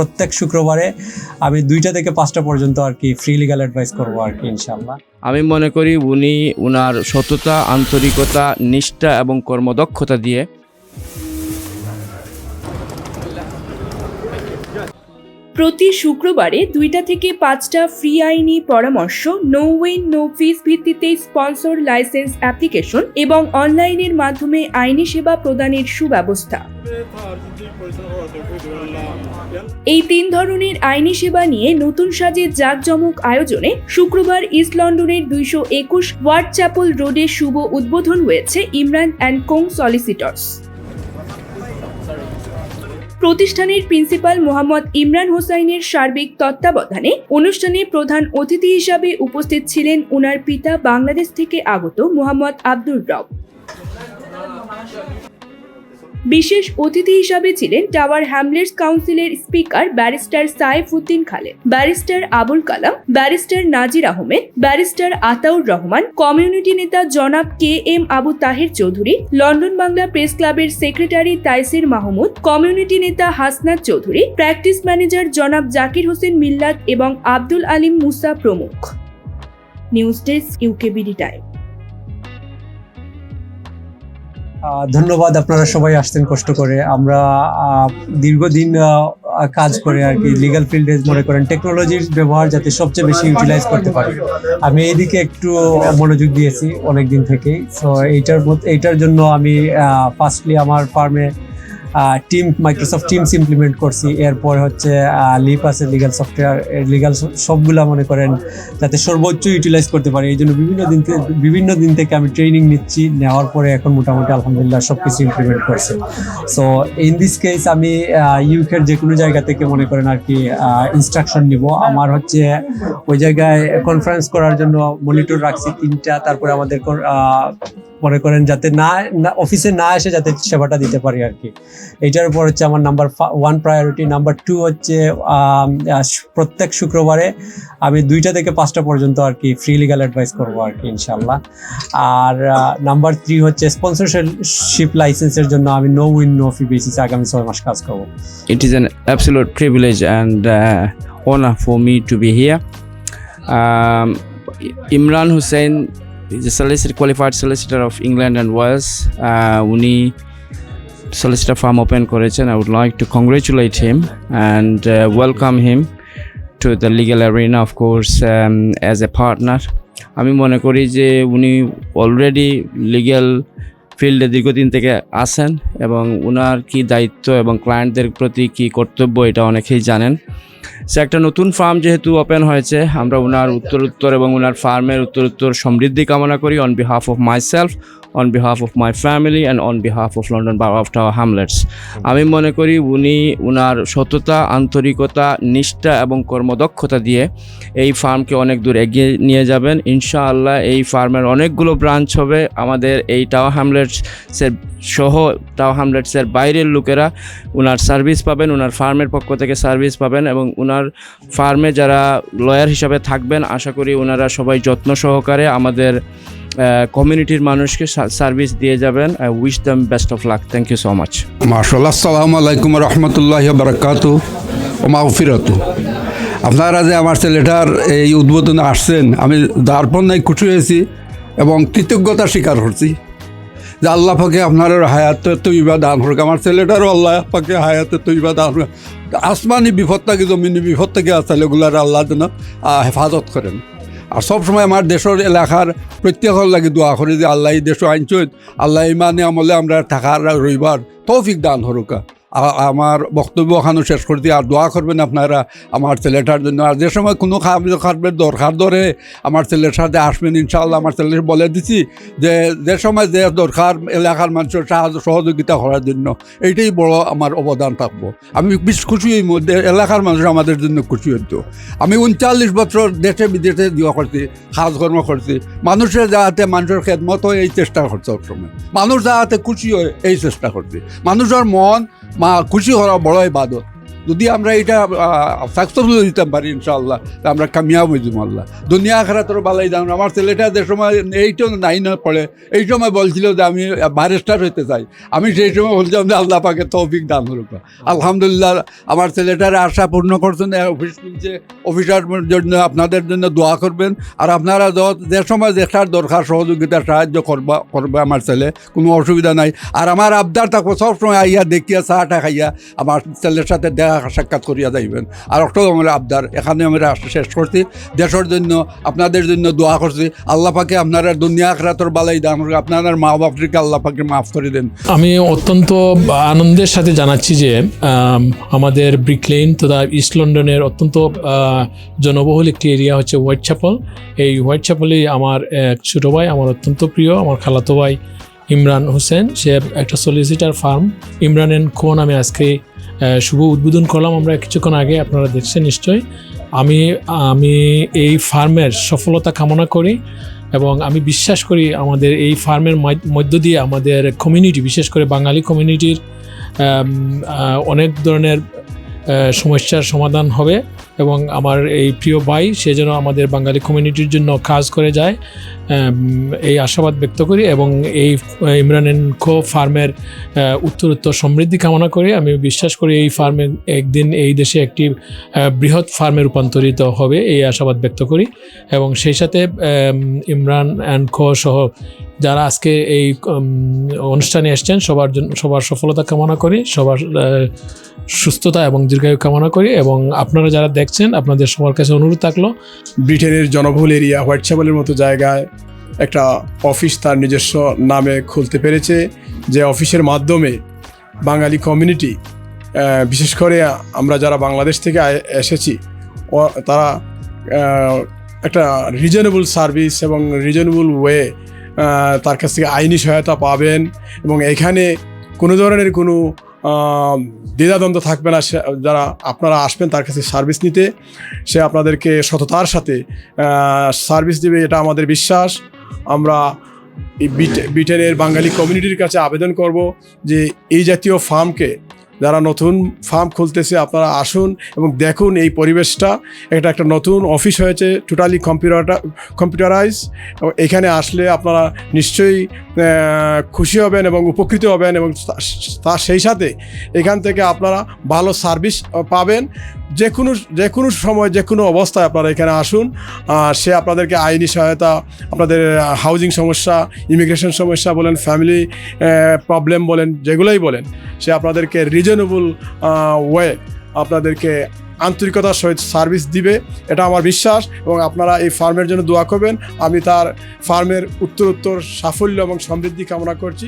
প্রত্যেক শুক্রবারে আমি দুইটা থেকে পাঁচটা পর্যন্ত আর কি ফ্রি লিগাল অ্যাডভাইস করব আর কি ইনশাল্লাহ আমি মনে করি উনি উনার সততা আন্তরিকতা নিষ্ঠা এবং কর্মদক্ষতা দিয়ে প্রতি শুক্রবারে দুইটা থেকে পাঁচটা ফ্রি আইনি পরামর্শ নো উইন নো ফিস ভিত্তিতে স্পন্সর লাইসেন্স অ্যাপ্লিকেশন এবং অনলাইনের মাধ্যমে আইনি সেবা প্রদানের সুব্যবস্থা। এই তিন ধরনের আইনি সেবা নিয়ে নতুন সাজে জাঁকজমক আয়োজনে শুক্রবার ইস্ট লন্ডনের দুইশো একুশ ওয়ার্ড চ্যাপল রোডে শুভ উদ্বোধন হয়েছে ইমরান অ্যান্ড কোং সলিসিটর্স। প্রতিষ্ঠানের প্রিন্সিপাল মোহাম্মদ ইমরান হোসাইনের সার্বিক তত্ত্বাবধানে অনুষ্ঠানে প্রধান অতিথি হিসাবে উপস্থিত ছিলেন ওনার পিতা বাংলাদেশ থেকে আগত মোহাম্মদ আব্দুর রব। বিশেষ অতিথি হিসাবে ছিলেন টাওয়ার হ্যামলেটস কাউন্সিলের speaker barrister Saif Uddin Khaled, barrister Abul Kalam, barrister Nazir Ahmed, barrister Ataur Rahman, community নেতা জনাব K M Abu Taher Chowdhury, London Bangla press ক্লাবের সেক্রেটারি তাইসির মাহমুদ, কমিউনিটি নেতা হাসনাত চৌধুরী, প্র্যাকটিস ম্যানেজার জনাব জাকির হোসেন মিল্লাত এবং আব্দুল আলিম মুসা প্রমুখ। News desk UKBD time. ধন্যবাদ, আপনারা সবাই আসতেন কষ্ট করে। আমরা দীর্ঘদিন কাজ করে আর কি লিগাল ফিল্ডে মনে করেন টেকনোলজির ব্যবহার যাতে সবচেয়ে বেশি ইউটিলাইজ করতে পারি। আমি এইদিকে একটু মনোযোগ দিয়েছি অনেক দিন থেকেই। তো এইটার এইটার জন্য আমি ফার্স্টলি আমার ফার্মে টিম মাইক্রোসফট টিমস ইমপ্লিমেন্ট করছি। এরপর হচ্ছে লিপ আছে লিগাল সফটওয়্যার লিগাল সবগুলা মনে করেন, যাতে সর্বোচ্চ ইউটিলাইজ করতে পারি। এই জন্য বিভিন্ন দিন বিভিন্ন দিন থেকে আমি ট্রেনিং নিচ্ছি। নেওয়ার পরে এখন মোটামুটি আলহামদুলিল্লাহ সব কিছু ইমপ্লিমেন্ট করছে। সো ইন দিস কেস আমি ইউকের যে কোনো জায়গা থেকে মনে করেন আর কি ইনস্ট্রাকশন নিব। আমার হচ্ছে ওই জায়গায় কনফারেন্স করার জন্য মনিটর রাখছি তিনটা, তারপরে আমাদের মনে করেন যাতে না অফিসে না এসে যাতে সেবাটা দিতে পারি আর কি। এইটার উপর হচ্ছে আমার number one priority number two হচ্ছে প্রত্যেক শুক্রবারে আমি দুইটা থেকে পাঁচটা পর্যন্ত আর কি ফ্রি লিগাল অ্যাডভাইস করব আর কি ইনশাল্লাহ আর নাম্বার থ্রি হচ্ছে স্পন্সরশিপ লাইসেন্সের জন্য আমি no win no fee basis আগামী ছয় মাস কাজ করব। ইট absolute privilege and uh, honor for me to be here. Um, Imran Hussain solicitor, qualified solicitor of England and Wales. Uh, উনি solicitor farm open করেছেন I would like to congratulate him and uh, welcome him to the legal arena of course um, as a partner. আমি মনে করি যে উনি already legal ফিল্ডে দীর্ঘদিন থেকে আছেন এবং ওনার কি দায়িত্ব এবং ক্লায়েন্টদের প্রতি কি কর্তব্য এটা অনেকেই জানেন। সে একটা নতুন ফার্ম যেহেতু ওপেন হয়েছে, আমরা ওনার উত্তরোত্তর এবং ওনার ফার্মের উত্তরোত্তর সমৃদ্ধি কামনা করি on behalf of my on behalf of my family and on behalf of London bar of Tower Hamlets আমি মনে করি উনি ওনার সততা, আন্তরিকতা, নিষ্ঠা এবং কর্মদক্ষতা দিয়ে এই ফার্মকে অনেক দূর এগিয়ে নিয়ে যাবেন। ইনশাআল্লাহ এই ফার্মের অনেকগুলো ব্রাঞ্চ হবে। আমাদের এই টাওয়ার হ্যামলেটসের সহ টাওয়ার হ্যামলেটসের বাইরের লোকেরা ওনার সার্ভিস পাবেন ওনার ফার্মের পক্ষ থেকে সার্ভিস পাবেন এবং ওনার ফার্মে যারা লয়ার হিসাবে থাকবেন, আশা করি ওনারা সবাই যত্ন সহকারে আমাদের কমিউনিটির মানুষকে সার্ভিস দিয়ে যাবেন। I wish them best of luck thank you so much মার্শাল্লাহ আসসালামু আলাইকুম রহমতুল্লাহ বারাকাত ও মাগফিরাত আপনারা যে আমার ছেলেটার এই উদ্বোধনে আসছেন, আমি দার্পণ নাই খুশি হয়েছি এবং কৃতজ্ঞতা স্বীকার করছি যে আল্লাহ পাকে আপনার হায়াত তৈবা দান হোক আমার ছেলেটারও আল্লাহ পাকে হায়াতে তৈবা দান হোক আসমানি বিপদ থেকে, জমিনি বিপদ থেকে আসলে এগুলার আল্লাহ যেন হেফাজত করেন। আর সবসময় আমার দেশের এলাকার প্রত্যেকের লাগে দোয়া করে যে আল্লাহ দেশ আইনচত আল্লাহ ইমানে আমলে আমরা থাকার রইবার তৌফিক দান হরকা আমার বক্তব্য ওখানে শেষ করতে আর দোয়া করবেন আপনারা আমার ছেলেটার জন্য। আর যে সময় কোনো খাবার খাবার দরকার ধরে আমার ছেলের সাথে আসবেন, ইনশাআল্লাহ আমার ছেলে বলে দিছি যে যে সময় যে দরকার এলাকার মানুষের সাহায্য সহযোগিতা করার জন্য এইটাই বড় আমার অবদান থাকব। আমি বেশ খুশি এই মধ্যে, এলাকার মানুষ আমাদের জন্য খুশি হতো আমি উনচল্লিশ বছর দেশে, বিদেশে দিওয়া করছি, কাজকর্ম করছি। মানুষের যাতে মানুষের খেদমত হয়, এই চেষ্টা করছে সবসময়। মানুষ যাতে খুশি হয়, এই চেষ্টা করছি। মানুষের মন মা খুশি হওয়া বড় ইবাদত যদি আমরা এটা সাকসেসফুল দিতে পারি, ইনশাআল্লাহ আমরা কামিয়াব যাব আল্লাহ। দুনিয়া আখরা তোর বালাই দাম। আমার ছেলেটা যে সময় এইটা নাইনে পড়ে, এই সময় বলছিল যে আমি বারেস্টার হইতে চাই। আমি সেই সময় বলছিলাম যে আল্লাহ পাকে তৌফিক দান করুক। আলহামদুলিল্লাহ, আমার ছেলেটার আশা পূর্ণ করছেন অফিস খুলছে। অফিসার জন্য, আপনাদের জন্য দোয়া করবেন। আর আপনারা যে সময় দেখার দরকার, সহযোগিতা, সাহায্য করবা, করবে আমার ছেলে, কোনো অসুবিধা নাই। আর আমার আবদার থাকব, সবসময় আইয়া দেখিয়া, চাটা খাইয়া, আমার ছেলের সাথে দেখা সাক্ষাৎ করিয়া যাইবেন। আর আমার আবদার, এখানে আমরা শেষ করছি। দেশের জন্য, আপনাদের জন্য দোয়া করছি। আল্লাহ পাকে আপনারা দুনিয়া আখরাতর বালাই দান। আপনার মা বাপকে আল্লাহ পাকে মাফ করে দেন। আমি অত্যন্ত আনন্দের সাথে জানাচ্ছি যে আমাদের ব্রিকলেন তথা ইস্ট লন্ডনের অত্যন্ত জনবহুল একটি এরিয়া হচ্ছে হোয়াইট চ্যাপল এই হোয়াইট চ্যাপলে আমার এক ছোটো ভাই, আমার অত্যন্ত প্রিয়, আমার খালাতো ভাই ইমরান হোসেন। সে একটা solicitor firm Imran and co নামে আজকে শুভ উদ্বোধন করলাম আমরা কিছুক্ষণ আগে, আপনারা দেখছেন নিশ্চয়ই। আমি আমি এই ফার্মের সফলতা কামনা করি এবং আমি বিশ্বাস করি আমাদের এই ফার্মের মধ্য দিয়ে আমাদের কমিউনিটি বিশেষ করে বাঙালি কমিউনিটির অনেক ধরনের সমস্যার সমাধান হবে। এবং আমার এই প্রিয় ভাই, সে যেন আমাদের বাঙালি কমিউনিটির জন্য কাজ করে যায় এই আশাবাদ ব্যক্ত করি এবং এই ইমরান খো ফার্মের উত্তরোত্তর সমৃদ্ধি কামনা করি। আমি বিশ্বাস করি এই ফার্মে একদিন এই দেশে একটি বৃহৎ ফার্মে রূপান্তরিত হবে এই আশাবাদ ব্যক্ত করি। এবং সেই সাথে ইমরান অ্যান্ড খো সহ যারা আজকে এই অনুষ্ঠানে এসছেন, সবার জন্য সবার সফলতা কামনা করি, সবার সুস্থতা এবং দীর্ঘায়ু কামনা করি এবং আপনারা যারা দেখছেন, আপনাদের সবার কাছে অনুরোধ থাকল, ব্রিটেনের জনবহুল এরিয়া হোয়াইট চ্যাপেলের মতো জায়গায় একটা অফিস তার নিজস্ব নামে খুলতে পেরেছে, যে অফিসের মাধ্যমে বাঙালি কমিউনিটি বিশেষ করে আমরা যারা বাংলাদেশ থেকে এসেছি তারা একটা রিজনেবল সার্ভিস এবং রিজনেবল ওয়ে তার কাছ থেকে আইনি সহায়তা পাবেন এবং এখানে কোনো ধরনের কোনো দ্বিধাদ্বন্দ্ব থাকবে না যারা আপনারা আসবেন তার কাছে সার্ভিস নিতে। সে আপনাদেরকে সততার সাথে সার্ভিস দেবে, এটা আমাদের বিশ্বাস। আমরা ব্রিটেনের বাঙালি কমিউনিটির কাছে আবেদন করব যে এই জাতীয় ফার্মকে যারা নতুন ফার্ম খুলতেছে, আপনারা আসুন এবং দেখুন এই পরিবেশটা। এটা একটা নতুন অফিস হয়েছে টোটালি কম্পিউটার কম্পিউটারাইজ এখানে আসলে আপনারা নিশ্চয়ই খুশি হবেন এবং উপকৃত হবেন এবং তার সেই সাথে এখান থেকে আপনারা ভালো সার্ভিস পাবেন। যে কোনো যে কোনো সময় যে কোনো অবস্থায় আপনারা এখানে আসুন। সে আপনাদেরকে আইনি সহায়তা, আপনাদের হাউজিং সমস্যা ইমিগ্রেশন সমস্যা বলেন ফ্যামিলি প্রবলেম বলেন, যেগুলোই বলেন, সে আপনাদেরকে রিজনেবল ওয়ে আপনাদেরকে আন্তরিকতার সহিত সার্ভিস দিবে। এটা আমার বিশ্বাস এবং আপনারা এই ফার্মের জন্য দোয়া করবেন। আমি তার ফার্মের উত্তর উত্তর সাফল্য এবং সমৃদ্ধি কামনা করছি।